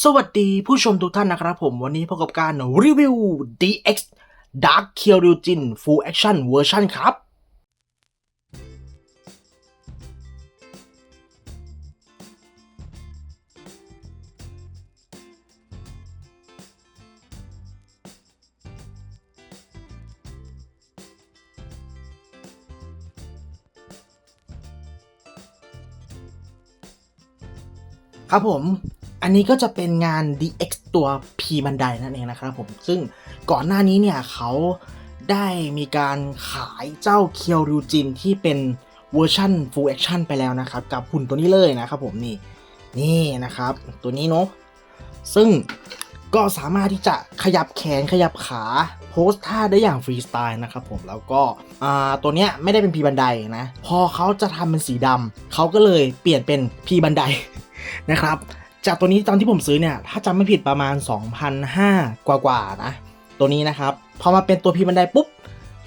สวัสดีผู้ชมทุกท่านนะครับผม วันนี้พบกับการรีวิว DX Dark Kyryujin Full Action Version ครับ ครับผม อันนี้ก็จะเป็นงาน DX ตัว P บันไดนั่นเองนะครับผม ซึ่งก่อนหน้านี้เนี่ยเขาได้มีการขายเจ้าเคียวริวจินที่เป็นเวอร์ชัน Full Action ไปแล้วนะครับ กับหุ่นตัวนี้เลยนะครับผมนี่นี่นะครับ ตัวนี้เนาะซึ่งก็สามารถที่จะขยับแขนขยับขาโพสท่าได้อย่างฟรีสไตล์นะครับผมแล้วก็ตัวเนี้ยไม่ได้เป็นพีบันไดนะ พอเขาจะทำเป็นสีดำเขาก็เลยเปลี่ยนเป็นพีบันไดนะครับ จากตัวนี้ตอนที่ผมซื้อเนี่ย ถ้าจำไม่ผิดประมาณ2,500กว่ากว่าๆนะ ตัวนี้นะครับ พอมาเป็นตัวพีบันไดปุ๊บ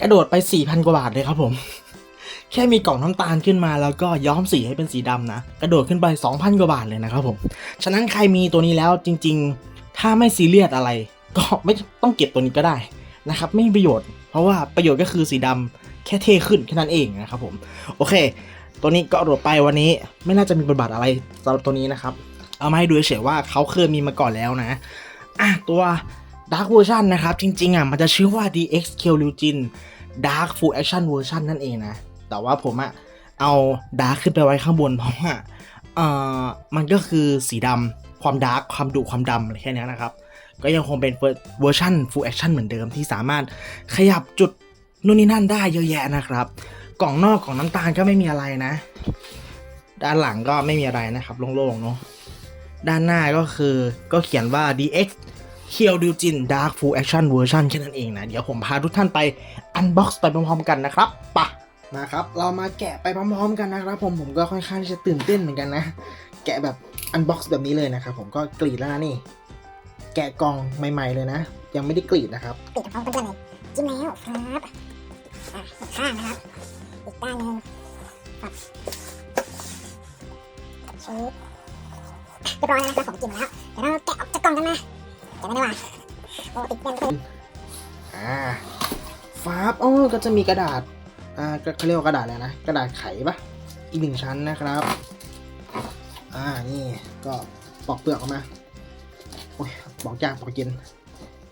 กระโดดไป 4,000 กว่าบาทเลยครับผม แค่มีกล่องน้ำตาลขึ้นมาแล้วก็ย้อมสีให้เป็นสีดำนะ กระโดดขึ้นไป 2,000 กว่าบาทเลยนะครับผม ฉะนั้นใครมีตัวนี้แล้วจริง ๆ ถ้าไม่ซีเรียสอะไร ก็ไม่ต้องเก็บตัวนี้ก็ได้นะครับ ไม่มีประโยชน์ เพราะว่าประโยชน์ก็คือสีดำแค่เท่ขึ้นแค่นั้นเองนะครับผม โอเค ตัวนี้ก็โหลดไปวันนี้ไม่น่าจะมีบทบาทอะไรสำหรับตัวนี้นะครับ เอามาให้ดูเฉยว่าเขาเคยมีมาก่อนแล้วนะอะตัว Dark Version นะครับ จริงๆอะมันจะชื่อว่า DX k y o r u j i n Dark Full Action Version นั่นเองนะ แต่ว่าผมอะเอา Dark ขึ้นไปไว้ข้างบนเพราะว่าเอ่อมันก็คือสีดำความดาร์กความดุความดำอะไรแค่นี้นะครับ ก็ยังคงเป็นเวอร์ชัน Full Action เหมือนเดิมที่สามารถขยับจุดนู่นนี่นั่นได้เยอะแยะนะครับ กล่องนอกของน้ำตาลก็ไม่มีอะไรนะ ด้านหลังก็ไม่มีอะไรนะครับโล่งๆเนาะ ด้านหน้าก็คือก็เขียนว่า DX k y o d u j i n Dark Full Action Version แค่นั้นเองนะ เดี๋ยวผมพาทุกท่านไป Unbox ไปพร้อมๆกันนะครับปะนะครับ เรามาแกะไปพร้อมๆกันนะครับ ผมผมก็ค่อนข้างที่จะตื่นเต้นเหมือนกันนะ แกะแบบ Unbox แบบนี้เลยนะครับ ผมก็กรีดแล้วนะนี่ แกะกล่องใหม่ๆเลยนะ ยังไม่ได้กรีดนะครับปิดพร้อมเพื่อนๆเลยจิ้มแล้วครับอะอีกข้างนะครับอีกด้านหนึ่งครับชุบ เรียบร้อยแล้วนะครับผมจิ้มแล้วเดี๋ยวเราแกะออกจากกล่องกันนะแกะไม่ได้ว่าโอ้ติดแน่นเลยอ่าฟ้าบอ๋อก็จะมีกระดาษอ่าก็เขาเรียกว่ากระดาษอะไรนะกระดาษไขปะอีกหนึ่งชั้นนะครับ อ่านี่ก็ปอกเปลือกออกมาโอ้ยปอกยากปอกเย็น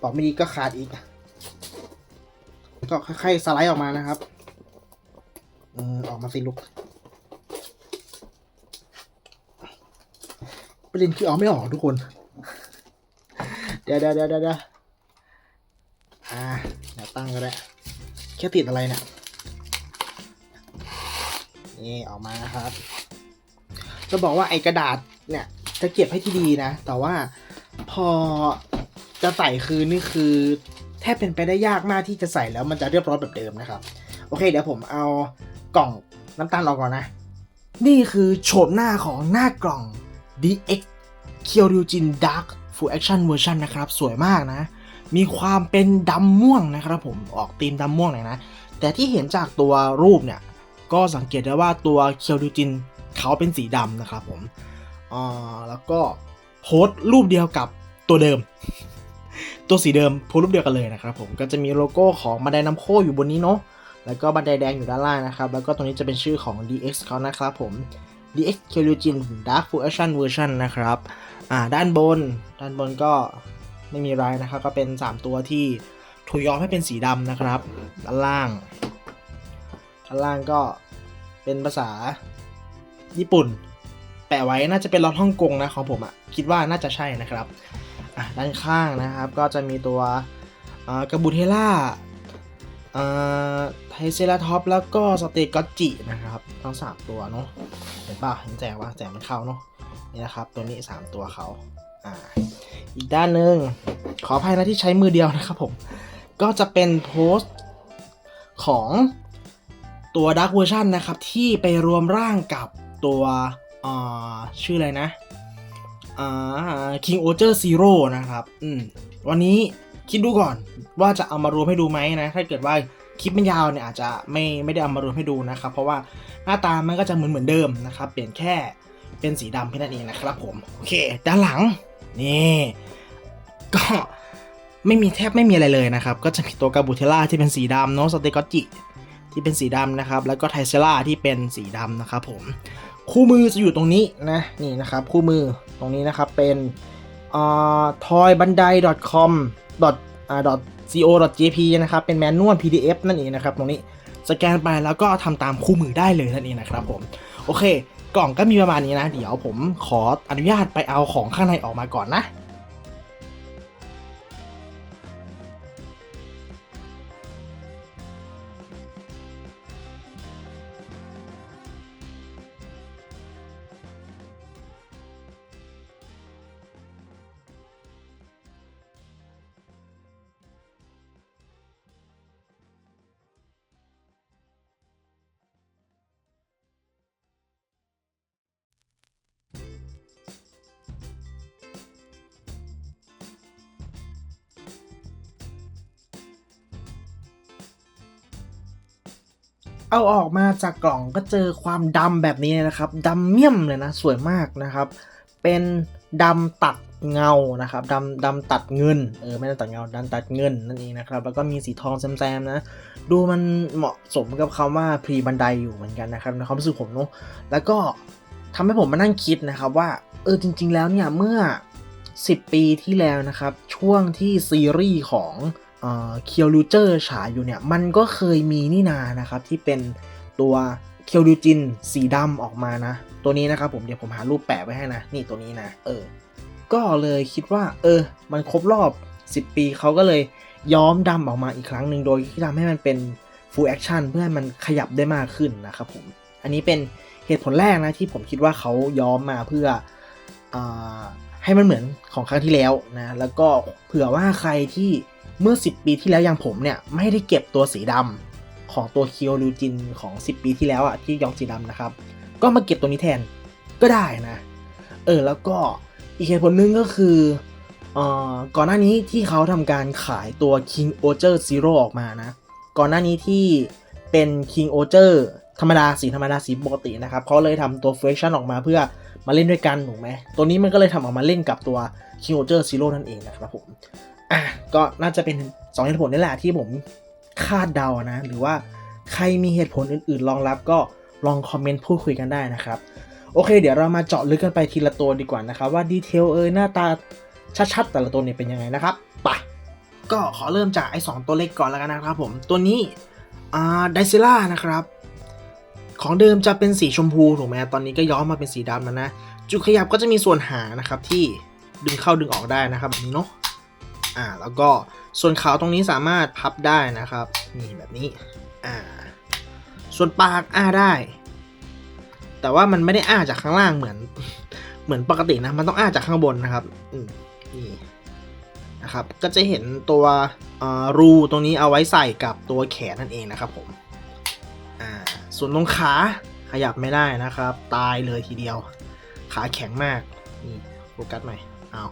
ปอกไม่ดีก็ขาดอีกก็ค่อยๆสไลด์ออกมานะครับอืมออกมาสิลูก ประเด็นคือเอาไม่ออกทุกคน เดี๋ยวเดี๋ยวเดี๋ยวเดี๋ยวอ่าเดี๋ยวตั้งก็ได้แค่ติดอะไรเนี่ยนี่ออกมานะครับ จะบอกว่าไอ้กระดาษเนี่ยจะเก็บให้ที่ดีนะ แต่ว่าพอจะใส่คืนนี่คือแทบเป็นไปได้ยากมากที่จะใส่แล้วมันจะเรียบร้อยแบบเดิมนะครับ โอเค เดี๋ยวผมเอากล่องน้ำตาลออกก่อนนะ นี่คือโฉมหน้าของหน้ากล่อง DX k y o r y u j i n Dark Full Action Version นะครับ สวยมากนะ มีความเป็นดำม่วงนะครับผมออกธีมดำม่วงหน่อยนะ แต่ที่เห็นจากตัวรูปเนี่ย ก็สังเกตได้ว่าตัวเคียวดูจินเขาเป็นสีดำนะครับผมอ่าแล้วก็โพสต์รูปเดียวกับตัวเดิม ตัวสีเดิมโพสต์รูปเดียวกันเลยนะครับผมก็จะมีโลโก้ของบันไดน้ำโคอยู่บนนี้เนาะแล้วก็บันไดแดงอยู่ด้านล่างนะครับ แล้วก็ตรงนี้จะเป็นชื่อของ DX เขานะครับผม DX k y o r u j i n Dark Full Action Version นะครับ อ่า ด้านบน ด้านบนก็ไม่มีอะไรนะครับ ก็เป็น 3 ตัวที่ถูกย้อมให้เป็นสีดำนะครับ ด้านล่าง ด้านล่างก็เป็นภาษาญี่ปุ่น แปะไว้น่าจะเป็นล็อตฮ่องกงนะของผมอะ่ะ คิดว่าน่าจะใช่นะครับ ด้านข้างนะครับ ก็จะมีตัวกระบูเทล่า ไทเซราท็อปแล้วก็สเตกอตจินะครับทั้ง 3 ตัวเนาะเห็นป่ะเห็นแจกว่าแจกมันเข้าเนาะนี่นะครับ ตัวนี้ 3 ตัวเขาอ่าอีกด้านหนึ่งขออภัยนะที่ใช้มือเดียวนะครับผม ก็จะเป็นโพสต์ของตัว Dark Version นะครับ ที่ไปรวมร่างกับตัวชื่ออะไรนะอ่า King o g e r Zero นะครับ อืม วันนี้คิดดูก่อน ว่าจะเอามารวมให้ดูไหมนะ ถ้าเกิดว่าคลิปมันยาวเนี่ยอาจจะไม่ไม่ได้เอามารวมให้ดูนะครับ เพราะว่าหน้าตามันก็จะเหมือนเหมือนเดิมนะครับ เปลี่ยนแค่เป็นสีดำแค่นั้นเองนะครับผม โอเค ด้านหลัง นี่ก็ไม่มีแทบไม่มีอะไรเลยนะครับ ก็จะมีตัวกาบูเทล่าที่เป็นสีดำเนาะสเตกอจิที่เป็นสีดำนะครับ แล้วก็ไทเซล่าที่เป็นสีดำนะครับผมคู่มือจะอยู่ตรงนี้นะนี่นะครับคู่มือตรงนี้นะครับเป็นอ่า toybandai.com .co.jp นะครับเป็นแมนนวล PDF นั่นเองนะครับตรงนี้สแกนไปแล้วก็ทำตามคู่มือได้เลยนั่นเองนะครับผมโอเค กล่องก็มีประมาณนี้นะ เดี๋ยวผมขออนุญาตไปเอาของข้างในออกมาก่อนนะ เอาออกมาจากกล่องก็เจอความดำแบบนี้นะครับดำเมี่ยมเลยนะสวยมากนะครับ เป็นดำตัดเงานะครับดำดำตัดเงินเออไม่ได้ตัดเงาดำตัดเงินนั่นเองนะครับ แล้วก็มีสีทองแซมๆนะ ดูมันเหมาะสมกับคำว่าพรีบันไดอยู่เหมือนกันนะครับในความรู้สึกผมเนาะแล้วก็ทำให้ผมมานั่งคิดนะครับว่าเออจริง ๆ แล้วเนี่ยเมื่อ 10 ปีที่แล้วนะครับ ช่วงที่ซีรีส์ของ เคียวลูเจอร์ฉายอยู่เนี่ย มันก็เคยมีนี่นานะครับ ที่เป็นตัวเคียวลูจินสีดำออกมานะ ตัวนี้นะครับผมเดี๋ยวผมหารูปแปะไว้ให้นะ นี่ตัวนี้นะ เออ ก็เลยคิดว่า เออ มันครบรอบ 10 ปีเขาก็เลยย้อมดำออกมาอีกครั้งหนึ่งโดยที่ทำให้มันเป็น full action เพื่อให้มันขยับได้มากขึ้นนะครับผม อันนี้เป็นเหตุผลแรกนะที่ผมคิดว่าเขาย้อมมาเพื่ออให้มันเหมือนของครั้งที่แล้วนะ แล้วก็เผื่อว่าใครที่ เมื่อ 10 ปีที่แล้วอย่างผมเนี่ยไม่ได้เก็บตัวสีดำของตัวคิโอริจินของ 10 ปีที่แล้วอะที่ยอมสีดำนะครับ ก็มาเก็บตัวนี้แทนก็ได้นะ เออแล้วก็อีกเหตุผลหนึงก็คือเออก่อนหน้านี้ที่เขาทำการขายตัว King o g e r Zero ออกมานะ ก่อนหน้านี้ที่เป็น King o g e r ธรรมดาสีธรรมดาสีปกตินะครับเขาเลยทำตัว f r a c t i o n ออกมาเพื่อมาเล่นด้วยกันถูกไหมตัวนี้มันก็เลยทำออกมาเล่นกับตัว King o g e r Zero นั่นเองนะครับผม ก็น่าจะเป็นสองเหตุผลนี่แหละที่ผมคาดเดานะ หรือว่าใครมีเหตุผลอื่นๆรองรับก็ลองคอมเมนต์พูดคุยกันได้นะครับ โอเค เดี๋ยวเรามาเจาะลึกกันไปทีละตัวดีกว่านะครับ ว่าดีเทลเอยหน้าตาชัดๆแต่ละตัวเนี่ยเป็นยังไงนะครับไปก็ขอเริ่มจากไอ้สองตัวเล็กก่อนแล้วกันนะครับผม ตัวนี้อ่าไดซิล่านะครับ ของเดิมจะเป็นสีชมพูถูกไหมตอนนี้ก็ย้อมมาเป็นสีดำแล้วนะ จุดขยับก็จะมีส่วนหางนะครับที่ดึงเข้าดึงออกได้นะครับแบบนี้เนาะ อ่าแล้วก็ส่วนขาวตรงนี้สามารถพับได้นะครับนี่แบบนี้อ่าส่วนปากอ้าได้ แต่ว่ามันไม่ได้อ้าจากข้างล่างเหมือน เหมือนปกตินะมันต้องอ้าจากข้างบนนะครับอืมนี่นะครับก็จะเห็นตัวรูตรงนี้เอาไว้ใส่กับตัวแขนนั่นเองนะครับผมอ่าส่วนตรงขาขยับไม่ได้นะครับ ตายเลยทีเดียว ขาแข็งมากนี่โฟกัสใหม่เอา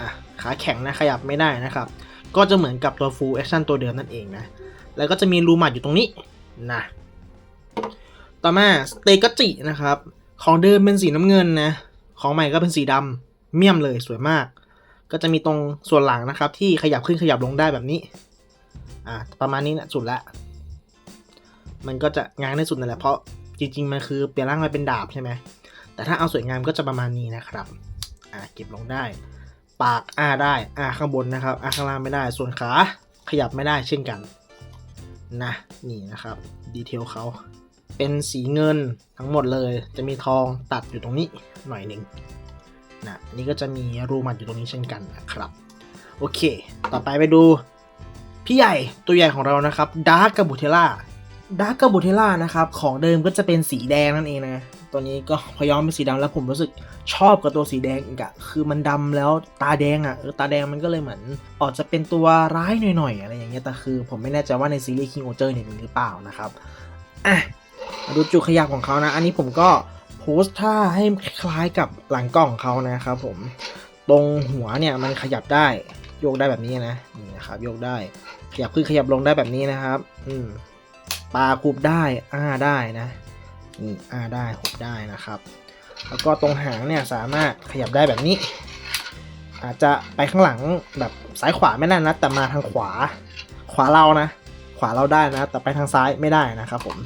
อะขาแข็งนะขยับไม่ได้นะครับ ก็จะเหมือนกับตัว full action ตัวเดิมนั่นเองนะ แล้วก็จะมีรูหมัดอยู่ตรงนี้นะ ต่อมาสเตกัจินะครับ ของเดิมเป็นสีน้ำเงินนะ ของใหม่ก็เป็นสีดำเมี่ยมเลยสวยมาก ก็จะมีตรงส่วนหลังนะครับ ที่ขยับขึ้นขยับลงได้แบบนี้ อะประมาณนี้นะสุดละ มันก็จะงานได้สุดนั่นแหละเพราะจริงๆมันคือเปลี่ยนร่างมาเป็นดาบใช่ไหมแต่ถ้าเอาสวยงามก็จะประมาณนี้นะครับ อะเก็บลงได้ ปากอ้าได้อ้าข้างบนนะครับอ้าข้างล่างไม่ได้ ส่วนขาขยับไม่ได้เช่นกันนะนี่นะครับดีเทลเขาเป็นสีเงินทั้งหมดเลย จะมีทองตัดอยู่ตรงนี้หน่อยหนึ่งนะนนี้ก็จะมีรูมัดอยู่ตรงนี้เช่นกันนะครับ โอเค ต่อไปไปดู พี่ใหญ่ตัวใหญ่ของเรานะครับดาร์กกาบูเทล่าดาร์กกาบูเทล่านะครับ ของเดิมก็จะเป็นสีแดงนั่นเองนะ ตัวนี้ก็พย้อมเป็นสีดำแล้วผมรู้สึกชอบกับตัวสีแดงอีกอะคือมันดำแล้วตาแดงอะเออตาแดงมันก็เลยเหมือนออกจะเป็นตัวร้ายหน่อยๆอะไรอย่างเงี้ยแต่คือผมไม่แน่ใจว่าในซีรีส์ King o เ e r เนี่ยมีหรือเปล่านะครับอะมาดูจุขยับของเขานะ อันนี้ผมก็โพสท่าให้คล้ายกับหลังกล้องเขานะครับผมตรงหัวเนี่ยมันขยับได้โยกได้แบบนี้นะนี่นะครับโยกได้ขยับขึ้นขยับลงได้แบบนี้นะครับ อืมปาคูบได้อ้าได้นะ นี่อ้าได้หุบได้นะครับ แล้วก็ตรงหางเนี่ยสามารถขยับได้แบบนี้ อาจจะไปข้างหลังแบบซ้ายขวาไม่ได้นะแต่มาทางขวา ขวาเรานะ ขวาเราได้นะ แต่ไปทางซ้ายไม่ได้นะครับผม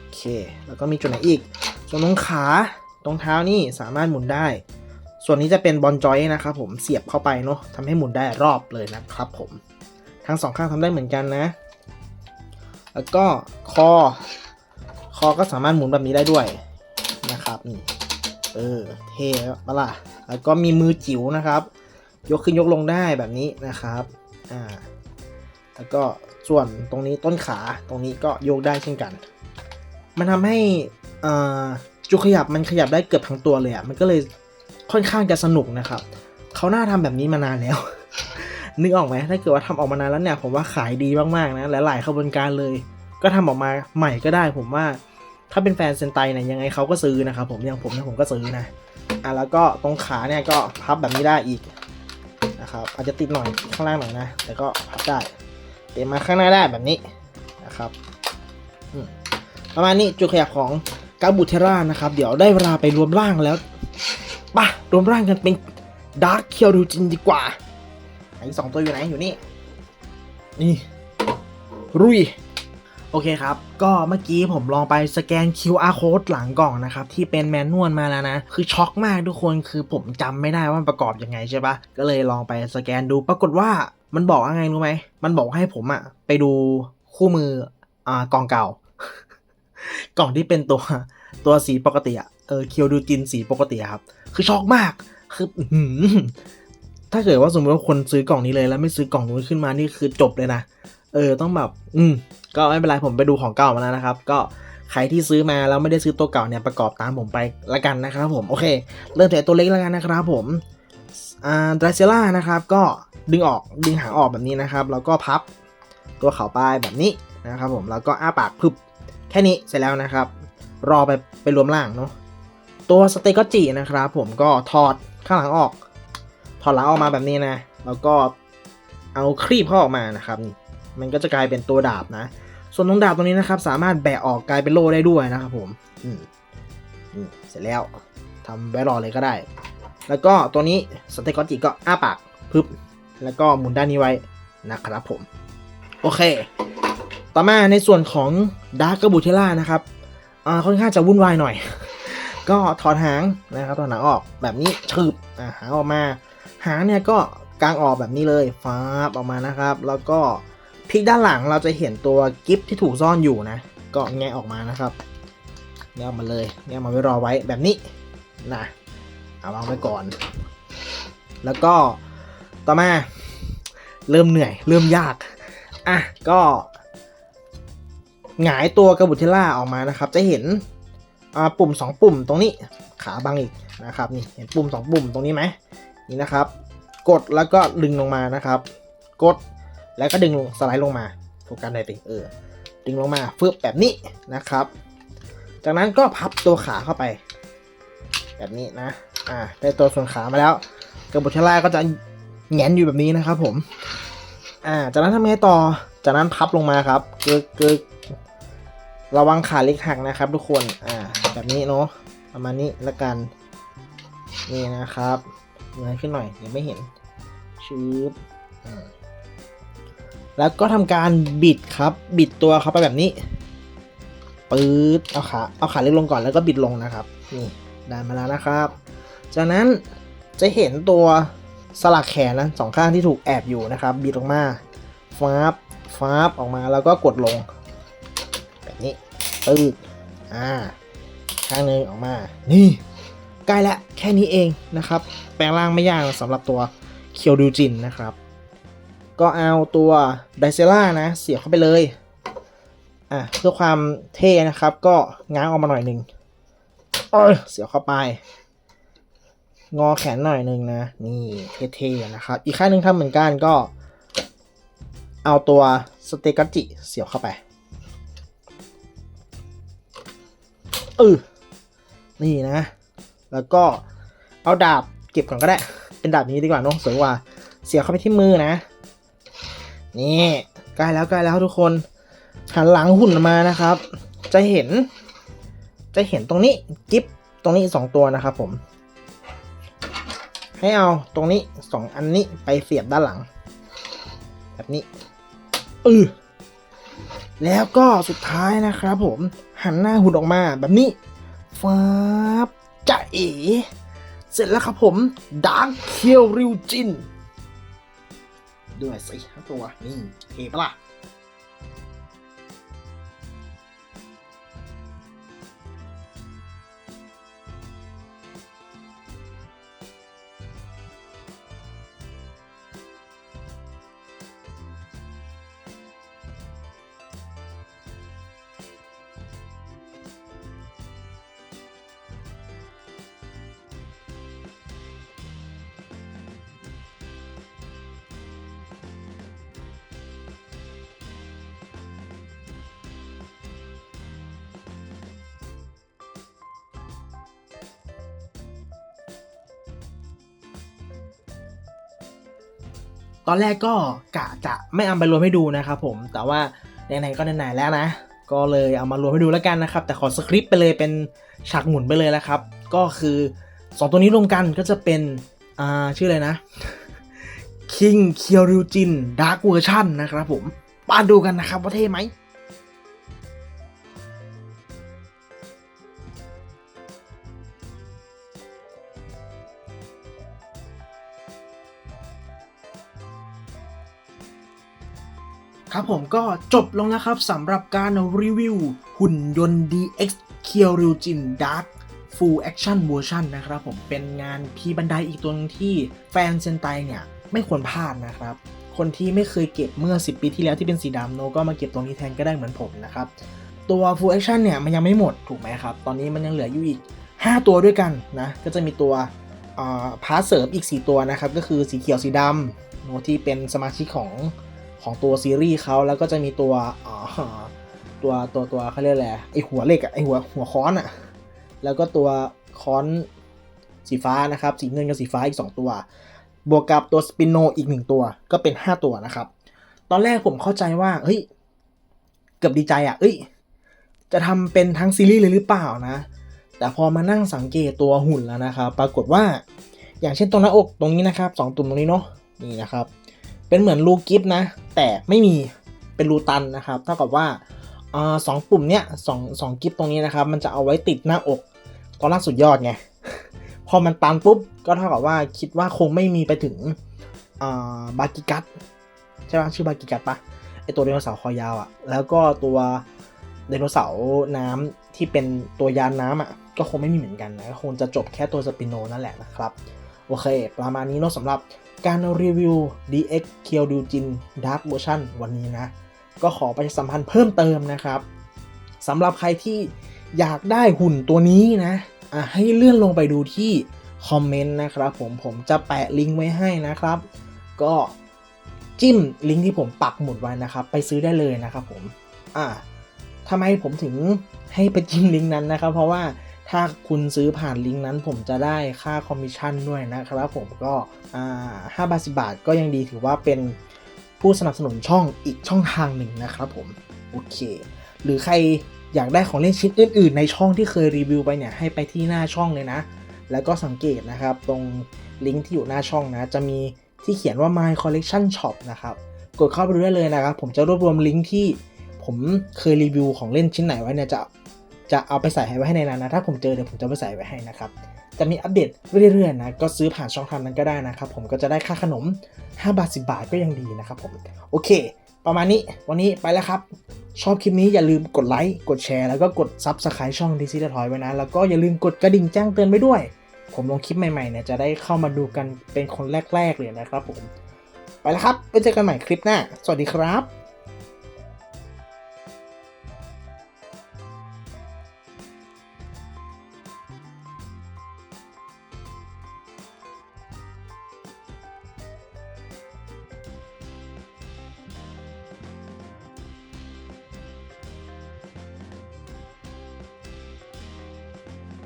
โอเค แล้วก็มีจุดไหนอีกส่วนตรงขาตรงเท้านี่สามารถหมุนได้ ส่วนนี้จะเป็นบอลจอยนะครับผมเสียบเข้าไปเนาะทำให้หมุนได้รอบเลยนะครับผมทั้งสองข้างทำได้เหมือนกันนะ แล้วก็คอ คอก็สามารถหมุนแบบนี้ได้ด้วยนะครับนี่เออเท่ปะล่ะแล้วก็มีมือจิ๋วนะครับ ยกขึ้นยกลงได้แบบนี้นะครับอ่าแล้วก็ส่วนตรงนี้ต้นขาตรงนี้ก็โยกได้เช่นกัน มันทำให้อ่าจุขยับมันขยับได้เกือบทั้งตัวเลยอะ่ะมันก็เลยค่อนข้างจะสนุกนะครับเขาน่าทำแบบนี้มานานแล้วนึกออกไหมถ้าเกิดว่าทำออกมานานแล้วเนี่ยผมว่าขายดีมากๆนะหลายๆขบวนการเลย ก็ทำออกมาใหม่ก็ได้ผมว่าถ้าเป็นแฟนเซนไตเนี่ยยังไงเขาก็ซื้อนะครับผมอย่างผมเนี่ยผมก็ซื้อนะอะแล้วก็ตรงขาเนี่ยก็พับแบบนี้ได้อีกนะครับอาจจะติดหน่อยข้างล่างหน่อยนะ แต่ก็พับได้เปลี่ยนมาข้างหน้าได้แบบนี้นะครับประมาณนี้จุดขยับของกาบูเทรานะครับ เดี๋ยวได้เวลาไปรวมร่างแล้วปะรวมร่างกันเป็นดาร์คเคียวดูจินดีกว่าไอ้สองตัวอยู่ไหนอยู่นี่นี่รุย โอเคครับ ก็เมื่อกี้ผมลองไปสแกน QR code หลังกล่องนะครับ ที่เป็นแมนนวลมาแล้วนะ คือช็อกมากทุกคนคือผมจำไม่ได้ว่ามันประกอบยังไงใช่ปะก็เลยลองไปสแกนดูปรากฏว่ามันบอกว่าไงรู้ไหม มันบอกให้ผมอะไปดูคู่มืออ่ากล่องเก่า กล่องที่เป็นตัวตัวสีปกติอะเออเคียวดูจินสีปกติครับ คือช็อกมากคือถ้าเกิดว่าสมมติว่าคนซื้อกล่องนี้เลยแล้วไม่ซื้อกล่องนู้นขึ้นมานี่คือจบเลยนะเออต้องแบบ อืม ก็ไม่เป็นไรผมไปดูของเก่ามาแล้วนะครับ ก็ใครที่ซื้อมาแล้วไม่ได้ซื้อตัวเก่าเนี่ยประกอบตามผมไปละกันนะครับผม โอเค เริ่มจากตัวเล็กแล้วกันนะครับผมอ่าดราเซล่านะครับ ก็ดึงออกดึงหางออกแบบนี้นะครับ แล้วก็พับตัวเขาปลายแบบนี้นะครับผม แล้วก็อ้าปากพึบแค่นี้เสร็จแล้วนะครับ รอไปไปรวมร่างเนาะ ตัวสเตก็จินะครับผมก็ถอดข้างหลังออก ถอดหลังออกมาแบบนี้นะ แล้วก็เอาครีบเข้าออกมานะครับนี่มันก็จะกลายเป็นตัวดาบนะ ส่วนตรงดาบตรงนี้นะครับ สามารถแบะออกกลายเป็นโล่ได้ด้วยนะครับผมอืมอืมเสร็จแล้วทำไว้รอเลยก็ได้ แล้วก็ตัวนี้สเตกอจิก็อ้าปากพึบแล้วก็หมุนด้านนี้ไว้นะครับผม โอเค ต่อมาในส่วนของดาร์กบูเทล่านะครับอ่าค่อนข้างจะวุ่นวายหน่อย ก็ถอดหางนะครับถอดหางออกแบบนี้ชืบอ่าหางออกมา หางเนี่ยก็กางออกแบบนี้เลยฟ้าออกมานะครับ แล้วก็ พลิกด้านหลังเราจะเห็นตัวกิฟที่ถูกซ่อนอยู่นะ ก็แงะออกมานะครับแงะออกมาเลยแงะมาไว้รอไว้แบบนี้นะเอาวางไว้ก่อน แล้วก็ต่อมาเริ่มเหนื่อย เริ่มยาก อะ ก็หงายตัวกระบุเทล่าออกมานะครับ จะเห็นปุ่ม 2 ปุ่มตรงนี้ขาบังอีกนะครับนี่เห็นปุ่ม 2 ปุ่มตรงนี้ไหมนี่นะครับ กดแล้วก็ดึงลงมานะครับ กด แล้วก็ดึงลงสไลด์ลงมาโฟกัสได้ติเออดึงลงมาฟึบแบบนี้นะครับ จากนั้นก็พับตัวขาเข้าไป แบบนี้นะอ่าได้ตัวส่วนขามาแล้วกระบุเทล่าก็จะแงนอยู่แบบนี้นะครับผมอ่าจากนั้นทำไงต่อจากนั้นพับลงมาครับกึกกึกระวังขาเล็กหักนะครับ ทุกคนอ่าแบบนี้เนาะประมาณนี้ละกันนี่นะครับเงยขึ้นหน่อยยังไม่เห็นชืบอ่า แล้วก็ทำการบิดครับ บิดตัวเขาไปแบบนี้ปื๊ดเอาขาเอาขาเล็กลงก่อนแล้วก็บิดลงนะครับนี่ได้มาแล้วนะครับ จากนั้นจะเห็นตัวสลักแขนนะสองข้างที่ถูกแอบอยู่นะครับ บิดออกมาฟาบฟาบออกมาแล้วก็กดลง แบบนี้ปื๊ดอ่าข้างหนึงออกมา นี่ใกล้ล้วแค่นี้เองนะครับ แปลงร่างไม่ยากสำหรับตัวเคียวดูจินนะครับ ก็เอาตัวไดเซล่านะเสียบเข้าไปเลยอะเพื่อความเท่นะครับ ก็ง้างออกมาหน่อยหนึ่งเสียบเข้าไป งอแขนหน่อยหนึ่งนะ นี่เท่ๆนะครับ อีกข้างหนึ่งทำเหมือนกันก็ เอาตัวสเตกัจิเสียบเข้าไปเออนี่นะ แล้วก็เอาดาบเก็บก่อนก็ได้ เป็นดาบนี้ดีกว่าเนอะสวยกว่า เสียบเข้าไปที่มือนะ นี่ใกล้แล้วใกล้แล้วทุกคนหันหลังหุ่นมานะครับ จะเห็น จะเห็นตรงนี้กิฟตรงนี้สองตัวนะครับผม ให้เอาตรงนี้สองอันนี้ไปเสียบด้านหลัง แบบนี้เออแล้วก็สุดท้ายนะครับผมหันหน้าหุ่นออกมาแบบนี้ฟ้าบจะเอ๋เสร็จแล้วครับผมดาร์คเคียวริวจิน ด้วยสิทั้งตัวนี่เอปะล่ะ ตอนแรกก็กะจะไม่เอาไปรวมให้ดูนะครับผม แต่ว่าไหนๆก็ไหนๆแล้วนะ ก็เลยเอามารวมให้ดูแล้วกันนะครับ แต่ขอสคริปต์ไปเลยเป็นฉากหมุนไปเลยแล้วครับ ก็คือ 2 ตัวนี้รวมกันก็จะเป็น อ่า ชื่ออะไรนะ King k y o r y u j i n Dark Version นะครับผมมาดูกันนะครับว่าเท่ไหม ครับผมก็จบลงแล้วครับสำหรับการรีวิว หุ่นยนต์ DX k y o r y u j i n Dark Full Action Version นะครับผมเป็นงานพีบันไดอีกตัวนึงที่แฟนเซนไตเนี่ย ไม่ควรพลาดนะครับ คนที่ไม่เคยเก็บเมื่อ 10 ปีที่แล้วที่เป็นสีดำโนก็มาเก็บตรงนี้แทนก็ได้เหมือนผมนะครับ ตัว Full Action เนี่ย มันยังไม่หมดถูกไหมครับ ตอนนี้มันยังเหลืออยู่อีก 5 ตัวด้วยกันนะ ก็จะมีตัวพาร์ทเสริมอีก 4 ตัวนะครับ ก็คือสีเขียวสีดำโนที่เป็นสมาชิกของ ของตัวซีรีส์เขาแล้วก็จะมีตัวอ่อตัวตัวตัวเขาเรียกอะไรไอหัวเหล็กอะไอหัวหัวค้อนอะแล้วก็ตัวค้อนสีฟ้านะครับ สีเงินกับสีฟ้าอีก 2 ตัว บวกกับตัวสปินโนอีก 1 ตัว ก็เป็น 5 ตัวนะครับ ตอนแรกผมเข้าใจว่า เฮ้ย เกือบดีใจอะเอ้ย จะทำเป็นทั้งซีรีส์เลยหรือเปล่านะ แต่พอมานั่งสังเกตตัวหุ่นแล้วนะครับ ปรากฏว่า อย่างเช่นตรงหน้าอกตรงนี้นะครับสองตุ่มตรงนี้เนาะ นี่นะครับ เป็นเหมือนรูกิฟนะ แต่ไม่มีเป็นรูตันนะครับ เท่ากับว่าอสองปุ่มเนี้ยสองสองกิฟตรงนี้นะครับ มันจะเอาไว้ติดหน้าอก ตอนล่างสุดยอดไง พอมันตันปุ๊บ ก็เท่ากับว่าคิดว่าคงไม่มีไปถึงอ่าบากิกัสใช่ปะชื่อบากิกัสปะไอตัวไดโนเสาร์คอยาวอะ่ะ แล้วก็ตัวไดโนเสาร์น้ำที่เป็นตัวยานน้ำอะ่ะ ก็คงไม่มีเหมือนกันนะคงจะจบแค่ตัวสปิโนนั่นแหละนะครับ โอเค ประมาณนี้เนาะสำหรับ การรีวิว DX k y o d u j i n Dark Version วันนี้นะ ก็ขอประชาสัมพันธ์เพิ่มเติมนะครับสำหรับใครที่อยากได้หุ่นตัวนี้นะะให้เลื่อนลงไปดูที่คอมเมนต์นะครับผมผมจะแปะลิงก์ไว้ให้นะครับ ก็จิ้มลิงก์ที่ผมปักหมุดไว้นะครับ ไปซื้อได้เลยนะครับผมอ่าทำไมผมถึงให้ไปจิ้มลิงก์นั้นนะครับ เพราะว่า ถ้าคุณซื้อผ่านลิงก์นั้นผมจะได้ค่าคอมมิชชั่นด้วยนะครับผมก็ห้าบาทสิบาทก็ยังดีถือว่าเป็นผู้สนับสนุนช่องอีกช่องทางหนึ่งนะครับผม โอเค หรือใครอยากได้ของเล่นชิ้นอื่นๆ ในช่องที่เคยรีวิวไปเนี่ยให้ไปที่หน้าช่องเลยนะ แล้วก็สังเกตนะครับ ตรงลิงก์ที่อยู่หน้าช่องนะ จะมีที่เขียนว่า My Collection Shop นะครับ กดเข้าไปดูได้เลยนะครับ ผมจะรวบรวมลิงก์ที่ผมเคยรีวิวของเล่นชิ้นไหนไว้เนี่ยจะ จะเอาไปใส่ให้ไว้ให้ในนั้นนะ ถ้าผมเจอเดี๋ยวผมจะไปใส่ไว้ให้นะครับ จะมีอัปเดตเรื่อยๆนะ ก็ซื้อผ่านช่องทางนั้นก็ได้นะครับ ผมก็จะได้ค่าขนม 5 บาท 10 บาทก็ยังดีนะครับผม โอเค ประมาณนี้ วันนี้ไปแล้วครับ ชอบคลิปนี้อย่าลืมกดไลค์ กดแชร์ แล้วก็กด Subscribe ช่อง DC ทอยไว้นะ แล้วก็อย่าลืมกดกระดิ่งแจ้งเตือนไว้ด้วย ผมลงคลิปใหม่ๆเนี่ยจะได้เข้ามาดูกันเป็นคนแรก ๆเลยนะครับผม ไปแล้วครับ ไปเจอกันใหม่คลิปหน้า สวัสดีครับ